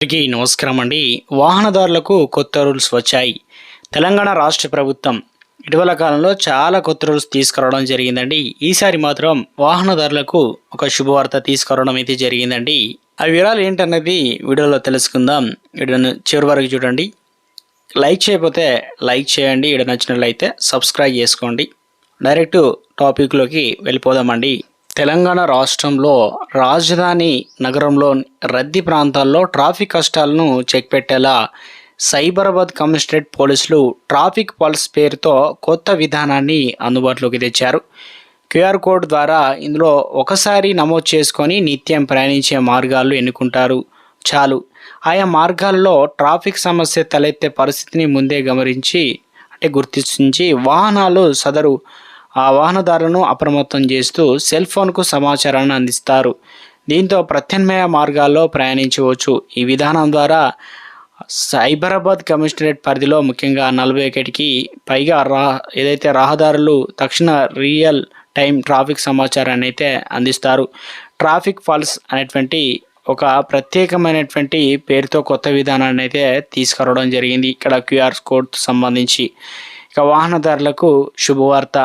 అందరికీ నమస్కారం అండి. వాహనదారులకు కొత్త రూల్స్ వచ్చాయి. తెలంగాణ రాష్ట్ర ప్రభుత్వం ఇటీవల కాలంలో చాలా కొత్త రూల్స్ తీసుకురావడం జరిగిందండి. ఈసారి మాత్రం వాహనదారులకు ఒక శుభవార్త తీసుకురావడం అయితే జరిగిందండి. ఆ వివరాలు ఏంటన్నది వీడియోలో తెలుసుకుందాం. వీడియోను చివరి వరకు చూడండి. లైక్ చేయకపోతే లైక్ చేయండి. వీడియో నచ్చినట్లయితే సబ్స్క్రైబ్ చేసుకోండి. డైరెక్ట్ టాపిక్లోకి వెళ్ళిపోదామండి. తెలంగాణ రాష్ట్రంలో రాజధాని నగరంలో రద్దీ ప్రాంతాల్లో ట్రాఫిక్ కష్టాలను చెక్ పెట్టేలా సైబరాబాద్ కమిషనరేట్ పోలీసులు ట్రాఫిక్ పల్స్ పేరుతో కొత్త విధానాన్ని అందుబాటులోకి తెచ్చారు. క్యూఆర్ కోడ్ ద్వారా ఇందులో ఒకసారి నమోదు చేసుకొని నిత్యం ప్రయాణించే మార్గాలు ఎన్నుకుంటారు. చాలు. ఆయా మార్గాల్లో ట్రాఫిక్ సమస్య తలెత్తే పరిస్థితిని ముందే గమనించి అంటే గుర్తించి వాహనాలు సదరు ఆ వాహనదారులను అప్రమత్తం చేస్తూ సెల్ ఫోన్కు సమాచారాన్ని అందిస్తారు. దీంతో ప్రత్యామ్నాయ మార్గాల్లో ప్రయాణించవచ్చు. ఈ విధానం ద్వారా సైబరాబాద్ కమిషనరేట్ పరిధిలో ముఖ్యంగా నలభై ఒకటికి పైగా రా ఏదైతే రహదారులు తక్షణ రియల్ టైం ట్రాఫిక్ సమాచారాన్ని అయితే అందిస్తారు. ట్రాఫిక్ ఫాల్స్ అనేటువంటి ఒక ప్రత్యేకమైనటువంటి పేరుతో కొత్త విధానాన్ని అయితే తీసుకురావడం జరిగింది. ఇక్కడ క్యూఆర్ కోడ్ సంబంధించి. ఇక వాహనదారులకు శుభవార్త.